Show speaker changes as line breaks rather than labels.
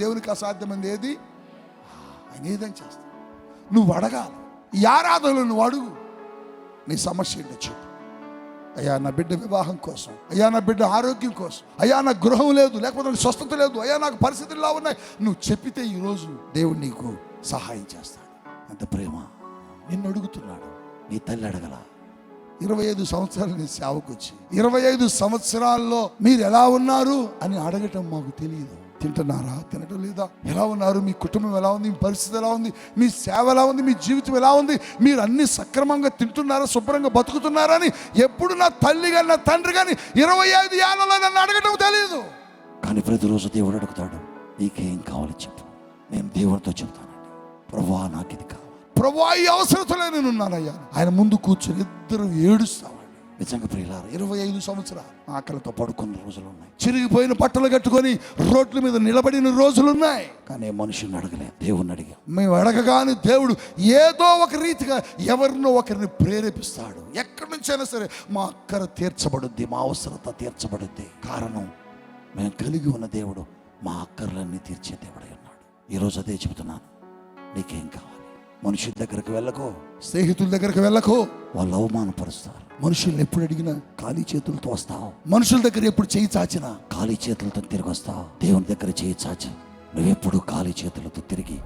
దేవునికి అసాధ్యమైంది ఏది? ఆయన ఏదని చేస్తాడు. నువ్వు అడగాలి. ఈ ఆరాధనలు నువ్వు అడుగు. నీ సమస్య ఏంటో చెప్పు. అయ్యా నా బిడ్డ వివాహం కోసం. అయ్యా నా బిడ్డ ఆరోగ్యం కోసం. అయ్యా నాకు గృహం లేదు లేకపోతే నాకు స్వస్థత లేదు. అయ్యా నాకు పరిస్థితులు ఎలా ఉన్నాయి. నువ్వు చెప్పితే ఈరోజు దేవుడు నీకు సహాయం చేస్తాడు. అంత ప్రేమ. నిన్ను అడుగుతున్నాడు. నీ తల్లి అడగల. ఇరవై ఐదు సంవత్సరాలు నీ సేవకు వచ్చి ఇరవై ఐదు సంవత్సరాల్లో మీరు ఎలా ఉన్నారు అని అడగటం మాకు తెలియదు. తింటున్నారా? తినటం లేదా? ఎలా ఉన్నారు? మీ కుటుంబం ఎలా ఉంది? మీ పరిస్థితి ఎలా ఉంది? మీ సేవ ఎలా ఉంది? మీ జీవితం ఎలా ఉంది? మీరు అన్ని సక్రమంగా తింటున్నారా? శుభ్రంగా బతుకుతున్నారా అని ఎప్పుడు నా తల్లి కానీ నా తండ్రి కానీ ఇరవై ఐదు ఏళ్ళలో నన్ను అడగటం తెలియదు
కానీ ప్రతిరోజు దేవుడు అడుగుతాడు నీకేం కావాలి చెప్పు. నేను దేవుడితో చెప్తానండి. ప్రభా నాకు ఇది కావాలి.
ప్రభు ఈ అవసరతలే నేను ఉన్నానయ్యా ఆయన ముందు కూర్చొని ఇద్దరు ఏడుస్తామండి
నిజంగా ప్రియులారా
ఇరవై ఐదు సంవత్సరాలు
ఆకలితో పడుకున్న రోజులు ఉన్నాయి
చిరిగిపోయిన బట్టలు కట్టుకొని రోడ్ల మీద నిలబడిన రోజులున్నాయి.
కానీ మనుషుని అడగలే దేవుణ్ణి అడిగా.
మేము అడగగానే దేవుడు ఏదో ఒక రీతిగా ఎవరినో ఒకరిని ప్రేరేపిస్తాడు. ఎక్కడి నుంచైనా సరే
మా అక్కర తీర్చబడుద్ది మా అవసరత తీర్చబడుద్ది. కారణం మేము కలిగి ఉన్న దేవుడు మా అక్కర్లన్నీ తీర్చే దేవుడై ఉన్నాడు. ఈరోజు అదే చెబుతున్నాను. నీకేం కావాలి? మనుషుల దగ్గరికి వెళ్ళకో
స్నేహితుల దగ్గరికి వెళ్ళకో.
వాళ్ళు అవమానపరుస్తారు
మనుషుల్ని ఎప్పుడు అడిగినా
ఖాళీ చేతులతో వస్తావు.
మనుషుల దగ్గర ఎప్పుడు చేయి చాచినా
ఖాళీ చేతులతో తిరిగి వస్తావు. దేవుని దగ్గర చేయి చాచి. నువ్వెప్పుడు ఖాళీ చేతులతో తిరిగి